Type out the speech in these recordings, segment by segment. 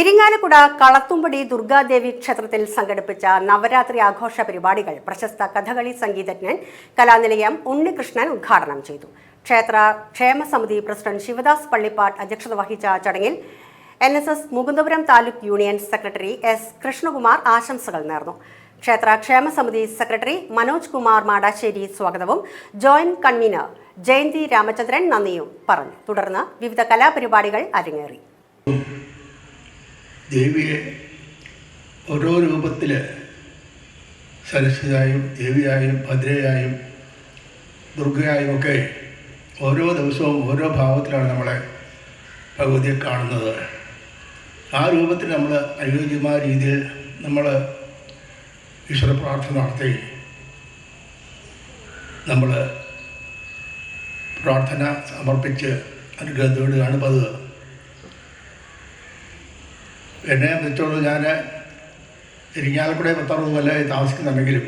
ഇരിങ്ങാലക്കുട കളത്തുമ്പടി ദുർഗാദേവി ക്ഷേത്രത്തിൽ സംഘടിപ്പിച്ച നവരാത്രി ആഘോഷ പരിപാടികൾ പ്രശസ്ത കഥകളി സംഗീതജ്ഞൻ കലാനിലയം ഉണ്ണികൃഷ്ണൻ ഉദ്ഘാടനം ചെയ്തു. ക്ഷേത്ര ക്ഷേമസമിതി പ്രസിഡന്റ് ശിവദാസ് പള്ളിപ്പാട്ട് അധ്യക്ഷത വഹിച്ച ചടങ്ങിൽ N S S Mukundapuram taluk union secretary S Krishnakumar ആശംസകൾ നേർന്നു. ക്ഷേത്ര ക്ഷേമസമിതി സെക്രട്ടറി മനോജ് കുമാർ മാടാശ്ശേരി സ്വാഗതവും. ജോയിന്റ് കൺവീനർ ജയന്തി രാമചന്ദ്രൻ നന്ദിയും പറഞ്ഞു. തുടർന്ന് വിവിധ കലാപരിപാടികൾ അരങ്ങേറി. ദേവിയെ ഓരോ രൂപത്തിൽ സരസ്വതിയായും ദേവിയായും ഭദ്രയായും ദുർഗയായും ഒക്കെ ഓരോ ദിവസവും ഓരോ ഭാവത്തിലാണ് നമ്മളെ ഭഗവതിയെ കാണുന്നത്. ആ രൂപത്തിൽ നമ്മൾ അനുയോജ്യമായ രീതിയിൽ നമ്മൾ ഈശ്വര പ്രാർത്ഥന നടത്തി നമ്മൾ പ്രാർത്ഥന സമർപ്പിച്ച് അനുഗ്രഹത്തോടെയാണ് പതിവ് എന്നെ സംബന്ധിച്ചോളം ഞാൻ ഇരിങ്ങാലക്കുടയെ പത്തറുപത് കൊല്ലമായി താമസിക്കുന്നുണ്ടെങ്കിലും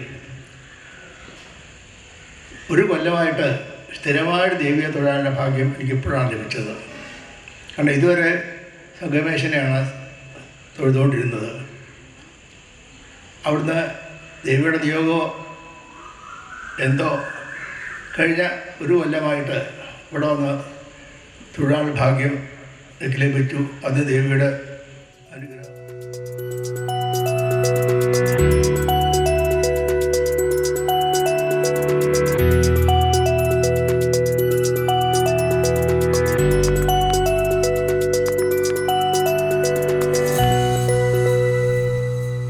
ഒരു കൊല്ലമായിട്ട് സ്ഥിരമായിട്ട് ദേവിയെ തൊഴിലാളിന്റെ ഭാഗ്യം എനിക്കിപ്പോഴാണ് ലഭിച്ചത്. കാരണം ഇതുവരെ സംഗമേശനെയാണ് തൊഴുതുകൊണ്ടിരുന്നത്. അവിടുന്ന് ദേവിയുടെ നിയോഗമോ എന്തോ കഴിഞ്ഞ ഒരു കൊല്ലമായിട്ട് ഇവിടെ വന്ന് തൊഴിലാളി ഭാഗ്യം എനിക്ക് ലഭിച്ചു. അത് ദേവിയുടെ